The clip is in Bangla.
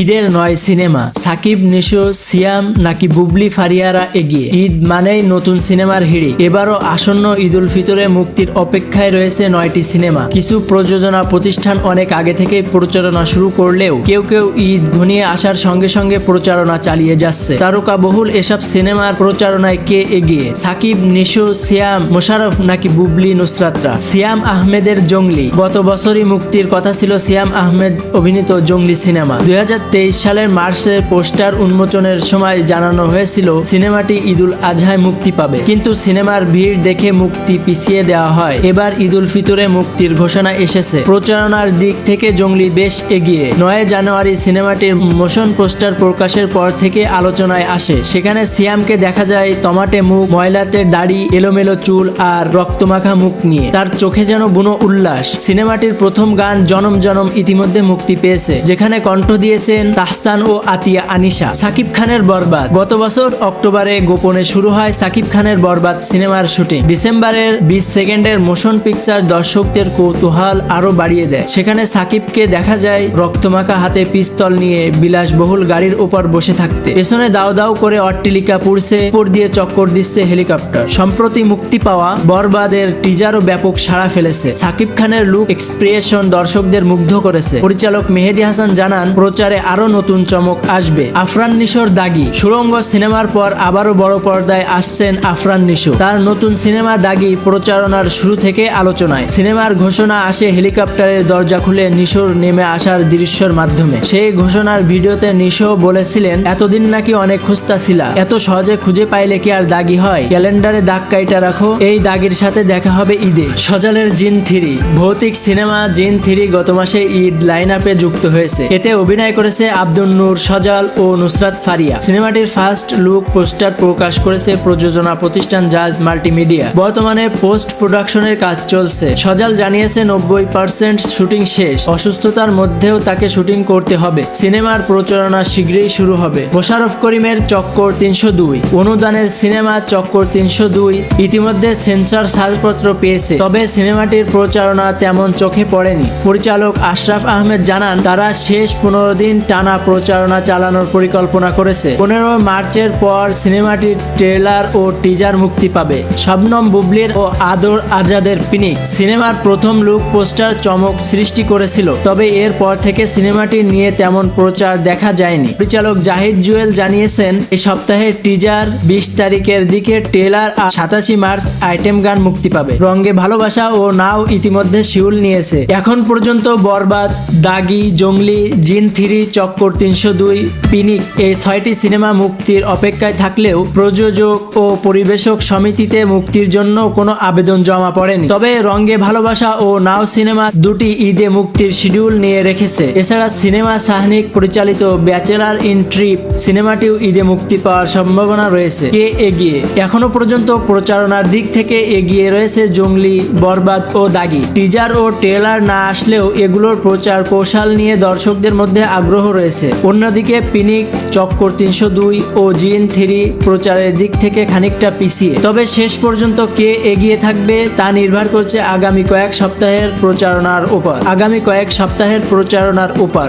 ঈদের নয় সিনেমা। সাকিব, নিশো, সিয়াম নাকি বুবলি ফারিয়ারা এগিয়ে? ঈদ মানেই নতুন সিনেমার হিড়ি এবারও আসন্ন ঈদ উল ফিতরে মুক্তির অপেক্ষায় রয়েছে নয়টি সিনেমা। কিছু প্রযোজনা প্রতিষ্ঠান অনেক আগে থেকে প্রচারণা শুরু করলেও কেউ কেউ ঈদ ঘনিয়ে আসার সঙ্গে সঙ্গে প্রচারণা চালিয়ে যাচ্ছে। তারকা বহুল এসব সিনেমার প্রচারণায় কে এগিয়ে? সাকিব, নিশো, সিয়াম মোশারফ নাকি বুবলি, নুসরাতরা? সিয়াম আহমেদের জঙ্গলি। গত বছরই মুক্তির কথা ছিল সিয়াম আহমেদ অভিনীত জঙ্গলি সিনেমা। দুই হাজার সালের মার্চের পোস্টার উন্মোচনের সময় জানানো হয়েছিল, সিনেমাটি ঈদুল আজহায় মুক্তি পাবে। কিন্তু সিনেমার ভিড় দেখে মুক্তি পিছিয়ে দেওয়া হয়। এবার ঈদুল ফিতরে মুক্তির ঘোষণা এসেছে। প্রচারণার দিক থেকে জঙ্গলি বেশ এগিয়ে। নয় জানুয়ারি সিনেমাটির মোশন পোস্টার প্রকাশের পর থেকে আলোচনায় আসে। সেখানে সিয়ামকে দেখা যায় টমাটে মুখ, ময়লাতে দাড়ি, এলোমেলো চুল আর রক্তমাখা মুখ নিয়ে। তার চোখে যেন বুনো উল্লাস। সিনেমাটির প্রথম গান জনম জনম ইতিমধ্যে মুক্তি পেয়েছে, যেখানে কণ্ঠ দিয়েছেন তাহসান ও আতিয়া আনিশা। সাকিব খানের বরবাদ। গত বছর অক্টোবরে গোপনে শুরু হয় সাকিব খানের বরবাদ সিনেমার শুটিং। ডিসেম্বরের বিশ সেকেন্ডের মোশন পিকচার দর্শকদের কৌতূহল আরও বাড়িয়ে দেয়। সেখানে সাকিবকে দেখা যায় রক্তমাখা হাতে পিস্তল নিয়ে বিলাসবহুল গাড়ির উপর বসে থাকতে। পেছনে দাও দাও করে অট্টিলিকা পুড়ছে উপর দিয়ে চক্কর দিচ্ছে হেলিকপ্টার। সম্প্রতি মুক্তি পাওয়া বরবাদের টিজারও ব্যাপক সাড়া ফেলেছে। সাকিব খানের লুক এক্সপ্রেশন দর্শকদের মুগ্ধ করেছে। পরিচালক মেহেদি হাসান জানান, প্রচারে আরও নতুন চমক আসবে। আফরান নিশোর দাগি। সুরঙ্গ সিনেমার পর আবারও বড় পর্দায় আসছেন আফরান নিশো। তার নতুন সিনেমা দাগি প্রচারণার শুরু থেকে আলোচনায়। সিনেমার ঘোষণা আসে হেলিকপ্টারের দরজা খুলে নিশোর নেমে আসার দৃশ্যের মাধ্যমে। সেই ঘোষণার ভিডিওতে নিশো বলেছিলেন, এতদিন নাকি অনেক খুঁজতা ছিলা। এত সহজে খুঁজে পাইলে কি আর দাগি হয়? ক্যালেন্ডারে দাগ কাইটা রাখো, এই দাগির সাথে দেখা হবে ঈদে। সজালের জিন থ্রি। ভৌতিক সিনেমা জিন থ্রি গত মাসে ঈদ লাইন আপে যুক্ত হয়েছে। এতে অভিনয় করেছে আব্দুল নূর সজাল ও নুসরাত ফারিয়া। সিনেমাটির ফার্স্ট লুক পোস্টার প্রকাশ করেছে প্রযোজনা প্রতিষ্ঠান জাজ মাল্টিমিডিয়া। বর্তমানে পোস্ট প্রোডাকশনের কাজ চলছে। সজাল জানিয়েছে, নব্বই পার্সেন্ট শুটিং শেষ। অসুস্থতার মধ্যেও তাকে শুটিং করতে হবে। সিনেমার প্রচারণা শীঘ্রই শুরু হবে। মোশারফ করিমের চক্কর তিনশো দুই। অনুদানের সিনেমা চক্কর তিনশো দুই ইতিমধ্যে সেন্সর সাজপত্র পেয়েছে। তবে সিনেমাটির প্রচারণা তেমন চোখে পড়েনি। পরিচালক আশরাফ আহমেদ জানান, তারা শেষ পনেরো দিন টানা প্রচারণা চালানোর পরিকল্পনা করেছে। পনেরো মার্চের পর সিনেমাটির ট্রেলার ও টিজার মুক্তি পাবে। শবনম বুবলির ও আদর আজাদের পিনিক সিনেমার প্রথম লুক পোস্টার চমক সৃষ্টি করেছিল। তবে এর পর থেকে সিনেমাটি নিয়ে তেমন প্রচার দেখা যায়নি। পরিচালক জাহিদ জুয়েল জানিয়েছেন এই সপ্তাহে টিজার বিশ তারিখের দিকে ট্রেলার আর সাতাশি মার্চ আইটেম গান মুক্তি পাবে। রঙ্গে ভালোবাসা ও নাও ইতিমধ্যে শিউল নিয়েছে। এখন পর্যন্ত বরবাদ, দাগি, জঙ্গলি, জিন থ্রি চক্কর তিনশো দুই, পিনিক এই ছয়টি সিনেমা মুক্তির অপেক্ষায় থাকলেও প্রযোজক ও পরিবেশক সমিতিতে মুক্তির জন্য কোনো আবেদন জমা পড়েনি। তবে রঙ্গে ভালোবাসা ও নাও সিনেমা দুটি ঈদে মুক্তির শিডিউল নিয়ে রেখেছে। এছাড়া সিনেমা সাহনিক পরিচালিত ব্যাচেলার ইন ট্রিপ সিনেমাটিও ঈদে মুক্তি পাওয়ার সম্ভাবনা রয়েছে। কে এগিয়ে? এখনও পর্যন্ত প্রচারণার দিক থেকে এগিয়ে রয়েছে জঙ্গলি, বরবাদ ও দাগি। টিজার ও ট্রেলার না আসলেও এগুলোর প্রচার কৌশল নিয়ে দর্শকদের মধ্যে আগ্রহ রয়েছে। অন্যদিকে পিনিক, চক্কর তিনশো দুই ও জিএন থ্রি প্রচারের দিক থেকে খানিকটা পিছিয়ে। তবে শেষ পর্যন্ত কে এগিয়ে থাকবে তা নির্ভর করছে আগামী কয়েক সপ্তাহের প্রচারণার উপর আগামী কয়েক সপ্তাহের প্রচারণার উপর